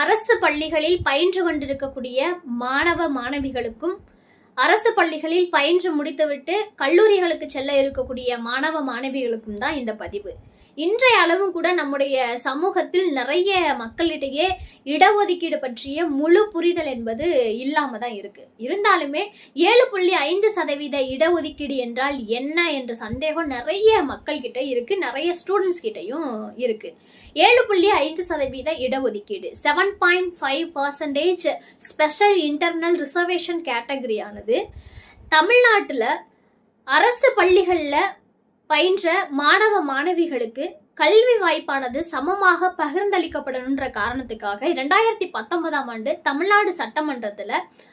அரசு பள்ளிகளில் பயின்று கொண்டிருக்கக்கூடிய மாணவ மாணவிகளுக்கும் அரசு பள்ளிகளில் பயின்று முடித்துவிட்டு கல்லூரிகளுக்கு செல்ல இருக்கக்கூடிய மாணவ மாணவிகளுக்கும் தான் இந்த பதிவு. இன்றைய அளவும் கூட நம்முடைய சமூகத்தில் நிறைய மக்களிடையே இடஒதுக்கீடு பற்றிய முழு புரிதல் என்பது இல்லாம தான் இருக்கு. இருந்தாலுமே ஏழு புள்ளி ஐந்து சதவீத இடஒதுக்கீடு என்றால் என்ன என்ற சந்தேகம் நிறைய மக்கள் கிட்ட இருக்கு நிறைய ஸ்டூடெண்ட்ஸ் கிட்டையும் இருக்கு. ஏழு புள்ளி ஐந்து சதவீத இடஒதுக்கீடு seven point five percentage special internal reservation கேட்டகரியானது தமிழ்நாட்டில் அரசு பள்ளிகளில் பயின்ற மாணவ மாணவிகளுக்கு கல்வி வாய்ப்பானது சமமாக பகிர்ந்தளிக்கப்படணுன்ற காரணத்துக்காக இரண்டாயிரத்தி பத்தொன்பதாம் ஆண்டு தமிழ்நாடு சட்டமன்றத்துல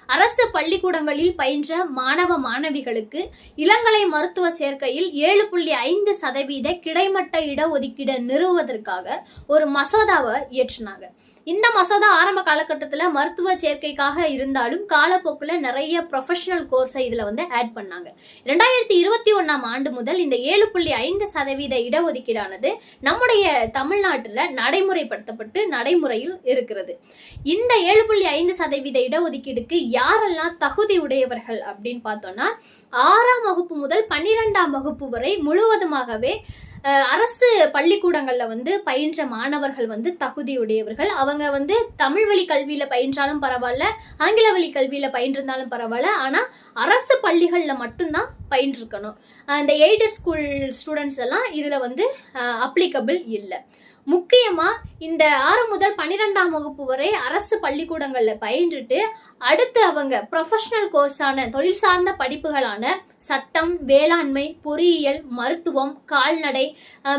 அரசு பள்ளிக்கூடங்களில் பயின்ற மாணவ மாணவிகளுக்கு இளங்கலை மருத்துவ சேர்க்கையில் ஏழு புள்ளி ஐந்து சதவீத கிடைமட்ட இடஒதுக்கீடு நிறுவுவதற்காக ஒரு மசோதாவை இயற்றினாங்க. இந்த மசோதா ஆரம்ப காலகட்டத்தில் மருத்துவ சேர்க்கைக்காக இருந்தாலும் காலப்போக்கில் நிறைய ப்ரொஃபஷனல் கோர்ஸை இதில் வந்து ஆட் பண்ணாங்க. ரெண்டாயிரத்தி இருபத்தி ஒன்றாம் ஆண்டு முதல் இந்த ஏழு புள்ளி ஐந்து சதவீத இடஒதுக்கீடானது நம்முடைய தமிழ்நாட்டில் நடைமுறைப்படுத்தப்பட்டு நடைமுறையில் இருக்கிறது. இந்த ஏழு புள்ளி ஐந்து சதவீத இடஒதுக்கீடுக்கு யாரெல்லாம் தகுதி உடையவர்கள் அப்படின்னு பார்த்தோம்னா ஆறாம் வகுப்பு முதல் பன்னிரெண்டாம் வகுப்பு வரை முழுவதுமாகவே அரசு பள்ளிக்கூடங்களில் வந்து பயின்ற மாணவர்கள் வந்து தகுதியுடையவர்கள் அவங்க வந்து தமிழ் வழி கல்வியில் பயின்றாலும் பரவாயில்ல ஆங்கில வழி கல்வியில் பயின்றிருந்தாலும் பரவாயில்ல ஆனால் அரசு பள்ளிகளில் மட்டும்தான் பயின்றிருக்கணும். இந்த எய்டட் ஸ்கூல் ஸ்டூடெண்ட்ஸ் எல்லாம் இதில் வந்து அப்ளிகபிள் இல்லை. முக்கியமாக இந்த ஆறு முதல் பன்னிரெண்டாம் வகுப்பு வரை அரசு பள்ளிக்கூடங்களில் பயின்றுட்டு அடுத்து அவங்க ப்ரொஃபஷனல் கோர்ஸான தொழில் சார்ந்த படிப்புகளான சட்டம் வேளாண்மை பொறியியல் மருத்துவம் கால்நடை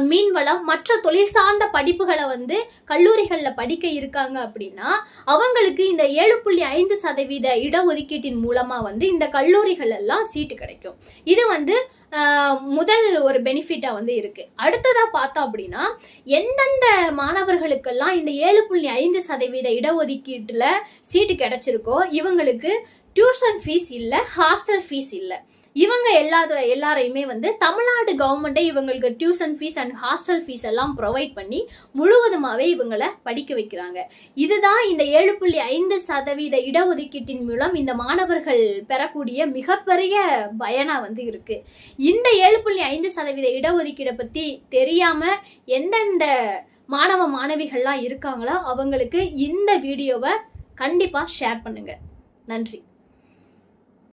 மீன்வளம் மற்ற தொழில் சார்ந்த படிப்புகளை வந்து கல்லூரிகளில் படிக்க இருக்காங்க அப்படின்னா அவங்களுக்கு இந்த ஏழு புள்ளி ஐந்து சதவீத இடஒதுக்கீட்டின் மூலமாக வந்து இந்த கல்லூரிகள் எல்லாம் சீட்டு கிடைக்கும். இது வந்து முதல் ஒரு பெனிஃபிட்டாக வந்து இருக்குது அடுத்ததாக பார்த்தோம் அப்படின்னா எந்தெந்த மாணவர்களுக்கெல்லாம் இந்த ஏழு புள்ளி ஐந்து சதவீத இடஒதுக்கீட்டில் சீட்டு கிடைச்சிருக்கோ இவங்களுக்கு டியூஷன் ஃபீஸ் இல்லை ஹாஸ்டல் ஃபீஸ் இல்லை. இவங்க எல்லாத்துல எல்லாரையுமே வந்து தமிழ்நாடு கவர்மெண்ட்டே இவங்களுக்கு tuition fees and hostel fees எல்லாம் ப்ரொவைட் பண்ணி முழுவதுமாகவே இவங்களை படிக்க வைக்கிறாங்க. இதுதான் இந்த ஏழு புள்ளி ஐந்து சதவீத இடஒதுக்கீட்டின் மூலம் இந்த மாணவர்கள் பெறக்கூடிய மிகப்பெரிய பயனாக வந்து இருக்கு. இந்த ஏழு புள்ளி ஐந்து சதவீத இடஒதுக்கீடை பற்றி தெரியாம எந்தெந்த மாணவ மாணவிகள்லாம் இருக்காங்களோ அவங்களுக்கு இந்த வீடியோவை கண்டிப்பாக ஷேர் பண்ணுங்க. நன்றி.